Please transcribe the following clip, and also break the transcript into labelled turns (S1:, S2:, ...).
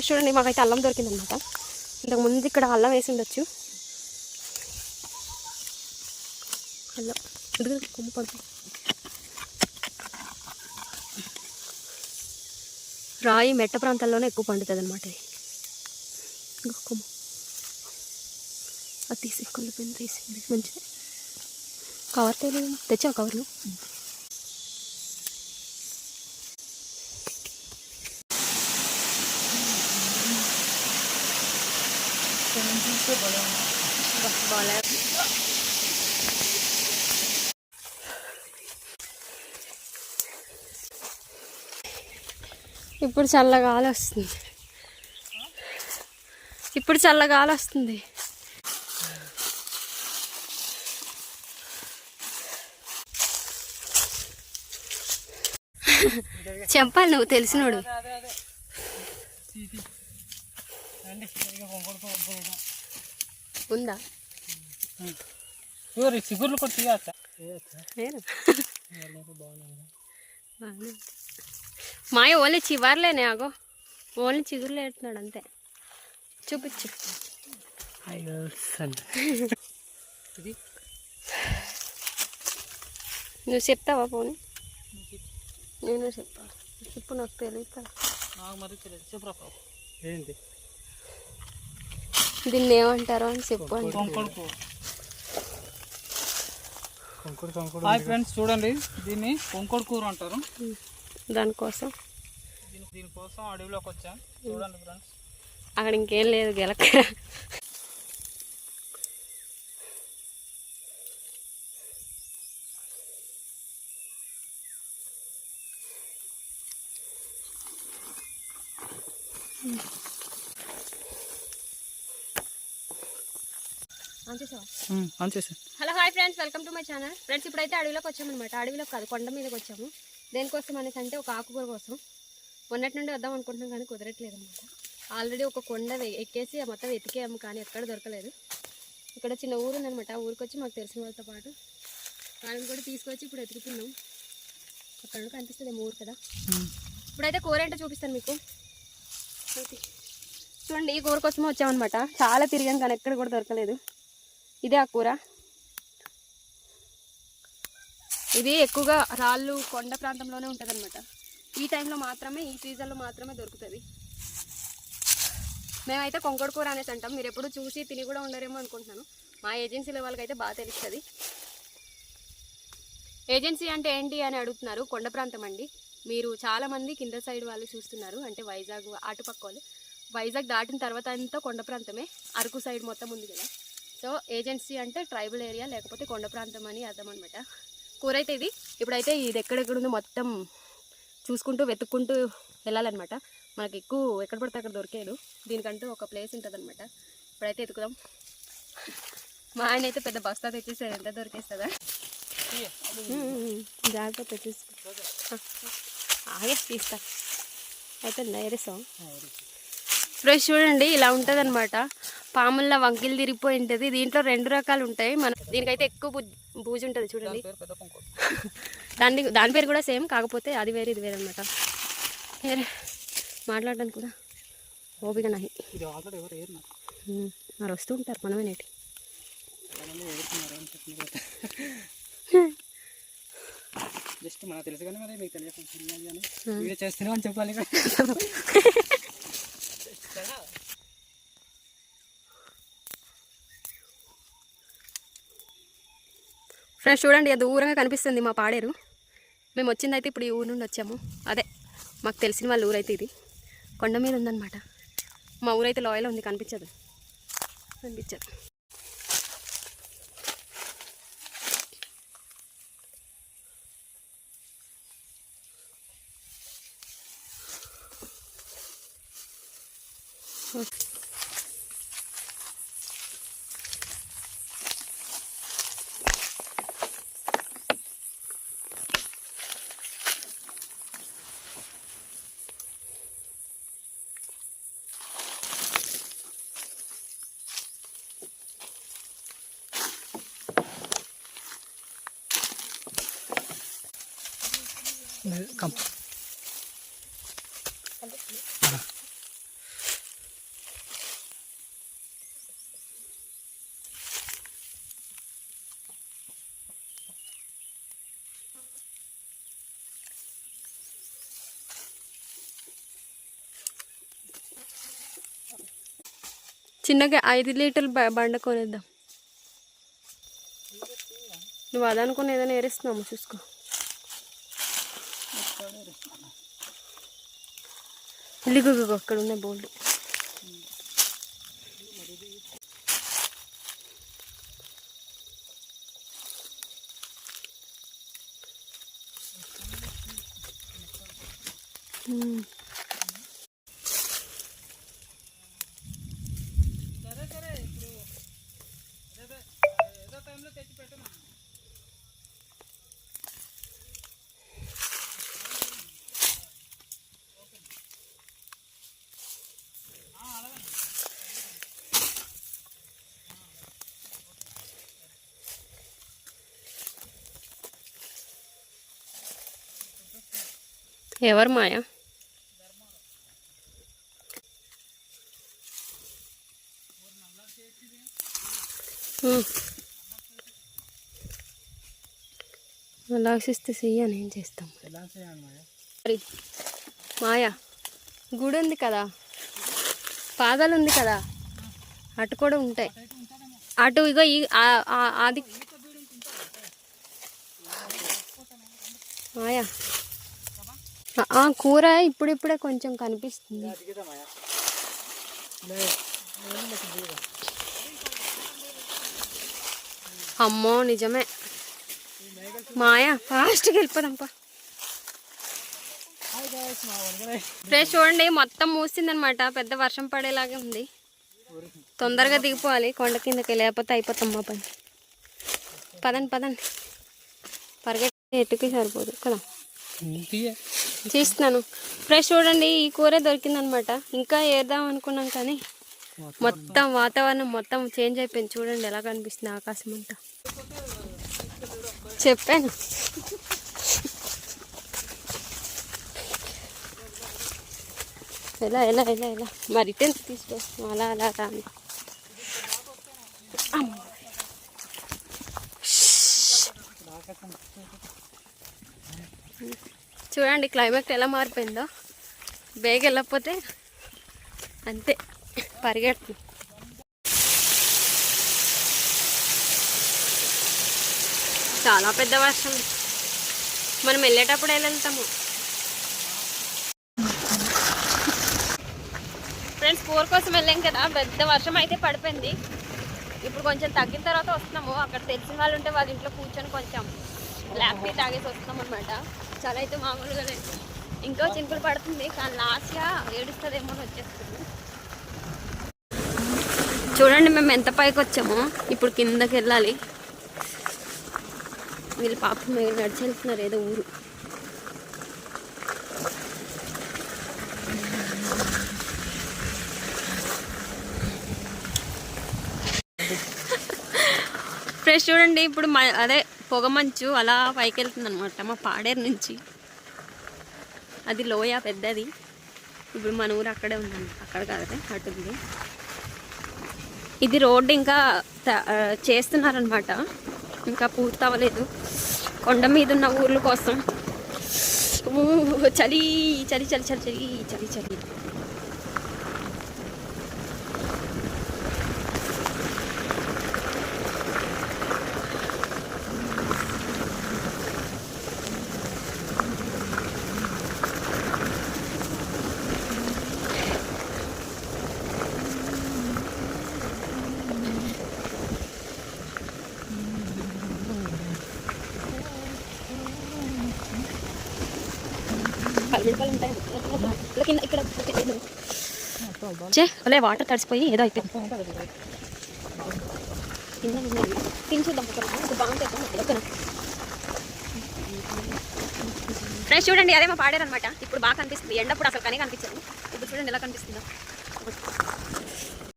S1: Fresh చూడండి మాకైతే అల్లం దొరికిందనమాట. ఇంతకు ముందు ఇక్కడ అల్లం వేసి ఉండొచ్చు. అల్లం. ఇదిగో కొమ్ము పడుతుంది? రాయి మెట్ట ప్రాంతాల్లోనే ఎక్కువ పండుతుంది అనమాట ఇది. ఇంకో కొమ్ము. అది తీసి కొల్లిపోయింది తీసి మంచిది. కవర్ తెలియదు తెచ్చావు కవర్లు బాగా ఇప్పుడు చల్లగాలి వస్తుంది. ఇప్పుడు చల్లగాలి వస్తుంది. చెప్పాలి నువ్వు తెలిసినోడు
S2: అదే అదే సీతి రండి ఇక కొంకొడుకో
S1: ఉందా?
S2: చిగుర్లు కూడా తీయచ్చా.
S1: మాయ ఓన్లీ చివర్లేనే ఆగో ఓన్లీ చిగురులు వేస్తున్నాడు అంతే. చూపించు. నువ్వు చెప్తావా పోనీ? నేను చెప్తా. చెప్పు నాకు తెలియదు.
S2: ఏంటి?
S1: దీన్ని ఏమంటారో అని చెప్పు
S2: హాయ్ ఫ్రెండ్స్ చూడండి. దీన్ని కొంకొడు కూర అంటారు.
S1: దానికోసం.
S2: దీని దీనికోసం అడవిలోకి వచ్చాం. చూడండి ఫ్రెండ్స్
S1: అక్కడ ఇంకేం లేదు గెలక.
S2: అంచేసి
S1: hello hi friends welcome to my channel. Friends ఇప్పుడైతే అడవిలోకి వచ్చామన్నమాట. అడవిలోకి కాదు కొండ మీదకి వచ్చాము. దేనికోసం అనేసి అంటే ఒక ఆకుకూర కోసం. మొన్నటి నుండి వద్దాం అనుకుంటున్నాం కానీ కుదరట్లేదు అనమాట ఆల్రెడీ ఒక కొండ ఎక్కేసి మొత్తం వెతికాము కానీ ఎక్కడ దొరకలేదు. ఇక్కడ చిన్న ఊరు ఉందన్నమాట. ఆ ఊరికి వచ్చి మాకు తెలిసిన వాళ్ళతో పాటు వాళ్ళని కూడా తీసుకొచ్చి ఇప్పుడు ఎతుకుతున్నాం అక్కడ కనిపిస్తుంది ఊరు కదా. ఇప్పుడైతే కూర ఏంటో చూపిస్తాను మీకు. చూడండి ఈ కూర కోసమే వచ్చామన్నమాట. చాలా తిరిగాం కానీ ఎక్కడ కూడా దొరకలేదు. ఇదే ఆ కూర? ఇది ఎక్కువగా రాళ్ళు కొండ ప్రాంతంలోనే ఉంటుంది అనమాట ఈ టైంలో మాత్రమే ఈ సీజన్లో మాత్రమే దొరుకుతుంది. మేమైతే కొంకడు కూర అనేసి అంటాం. మీరు ఎప్పుడు చూసి తిని కూడా ఉండరేమో అనుకుంటున్నాను. మా ఏజెన్సీల వాళ్ళకైతే బాగా తెలుస్తుంది. ఏజెన్సీ అంటే ఏంటి అని అడుగుతున్నారు. కొండ ప్రాంతం అండి. మీరు చాలామంది కింద సైడ్ వాళ్ళు చూస్తున్నారు. అంటే వైజాగ్ అటుపక్క వాళ్ళు. వైజాగ్ దాటిన తర్వాత అంతా కొండ ప్రాంతమే. అరకు సైడ్ మొత్తం ఉంది కదా. సో ఏజెన్సీ అంటే ట్రైబల్ ఏరియా లేకపోతే కొండ ప్రాంతం అని అర్థం అనమాట కూర అయితే ఇది. ఇప్పుడైతే ఇది ఎక్కడెక్కడ ఉందో మొత్తం చూసుకుంటూ వెతుక్కుంటూ వెళ్ళాలన్నమాట. మనకి ఎక్కువ ఎక్కడ పడితే అక్కడ దొరికేదు. దీనికంటూ ఒక ప్లేస్ ఉంటుంది అనమాట ఇప్పుడైతే ఎతుకుదాం మా ఆయన అయితే పెద్ద బస్తా తెచ్చేసారు ఎంత దొరికేస్తుందా? జాగ్రత్త తీసుకో ఆగే తీస్తా. అయితే నేరేసాం ఫ్రెష్ చూడండి ఇలా ఉంటుంది అనమాట పాముల్లో వంకిలు తిరిగిపోయి ఉంటుంది. దీంట్లో రెండు రకాలు ఉంటాయి. మన దీనికైతే ఎక్కువ బూజు ఉంటుంది చూడండి. దాని దాని పేరు కూడా సేమ్ కాకపోతే అది వేరే ఇది వేరే అనమాట వేరే మాట్లాడడానికి కూడా ఓపిక నాయి. మరి వస్తూ ఉంటారు మనమే నేటి.
S2: జస్ట్ మనకు తెలుసు కానీ మరి మీకు తెలియకుండా వీడియో చేస్తున్నావు అని చెప్పాలి
S1: ఫ్రెండ్స్ చూడండి దూరంగా కనిపిస్తుంది మా పాడేరు. మేము వచ్చిందైతే ఇప్పుడు ఈ ఊరు నుండి వచ్చాము. అదే మాకు తెలిసిన వాళ్ళ ఊరైతే ఇది. కొండ మీద ఉందన్నమాట. మా ఊరైతే లోయలో ఉంది కనిపించదు. కనిపించదు. ఓకే. కమ్. చిన్నగా ఐదు లీటర్లు బండ కొనేద్దాం. నువ్వు అదనుకుని ఏదైనా ఏరేస్తున్నాము చూసుకో. ఇల్లుగు అక్కడ ఉన్నాయి బోల్డ్ ఉమ్. ఎవరు మాయా? ఉమ్. అలా ఆశిస్తే చెయ్య నేను చేస్తాం?
S2: మరి
S1: మాయా గుడి ఉంది కదా? పాదాలు ఉంది కదా? అటు కూడా ఉంటాయి. అటు ఇగో అది మాయా ఆ- కూర ఇప్పుడిప్పుడే కొంచెం కనిపిస్తుంది. అమ్మో నిజమే. మాయా ఫాస్ట్గా వెళ్ళిపోదాంపా. ఫ్రెష్ చూడండి మొత్తం మూసిందనమాట. పెద్ద వర్షం పడేలాగే ఉంది. తొందరగా దిగిపోవాలి కొండ కిందకి లేకపోతే అయిపోతాం మా పని. పదండి పదండి. పరిగెట్టి ఎట్టుకి సరిపోదు కదా? చేస్తున్నాను ఫ్రెష్ చూడండి ఈ కూర దొరికిందనమాట. ఇంకా ఏద్దాం అనుకున్నాం కానీ మొత్తం వాతావరణం మొత్తం చేంజ్ అయిపోయింది. చూడండి ఎలా కనిపిస్తుంది ఆకాశం అంతా. చెప్పాను. ఎలా ఎలా ఎలా ఎలా? మరి టెన్త్ తీసుకో అలా అలా అలా అని. you. చూడండి క్లైమేట్ ఎలా మారిపోయిందో. బేగ వెళ్ళకపోతే అంతే పరిగెడుతుంది. చాలా పెద్ద వర్షం. మనం వెళ్ళేటప్పుడు వెళ్ళతాము వెళ్తాము? ఫ్రెండ్స్ ఫోర్ కోసం వెళ్ళాం కదా పెద్ద వర్షం అయితే పడిపోయింది. ఇప్పుడు కొంచెం తగ్గిన తర్వాత వస్తున్నాము. అక్కడ తెలిసిన వాళ్ళు ఉంటే వాళ్ళ ఇంట్లో కూర్చొని కొంచెం బ్లాక్ టీ తాగేసి వస్తున్నాం అనమాట చాలా అయితే మామూలుగా లేదు. ఇంకో చింపులు పడుతుంది కానీ లాస్ట్గా ఏడుస్తుందేమో అని వచ్చేస్తుంది. చూడండి మేము ఎంత పైకి వచ్చామో. ఇప్పుడు కిందకి వెళ్ళాలి. వీళ్ళు పాపం మీరు నడిచి ఏదో ఊరు. ఫ్రెష్ చూడండి ఇప్పుడు మ అదే పొగమంచు అలా పైకి వెళ్తుంది అనమాట మా పాడేరు నుంచి. అది లోయ పెద్దది. ఇప్పుడు మన ఊరు అక్కడే ఉందండి అక్కడ కాదే అటుంది ఇది రోడ్డు ఇంకా చేస్తున్నారనమాట ఇంకా పూర్తి అవ్వలేదు కొండ మీద ఉన్న ఊర్ల కోసం. చలి చలి చలి చలి చలి చలి చలి. చే అలే వాటర్ తడిసిపోయి ఏదో అయిపోయింది. చూద్దాం బాగుంటుంది ఫ్రెండ్స్ చూడండి అదే మా పాడారు అనమాట ఇప్పుడు బాగా కనిపిస్తుంది. ఎండప్పుడు అసలు కానీ కనిపించదు. ఇప్పుడు చూడండి ఎలా కనిపిస్తుందో.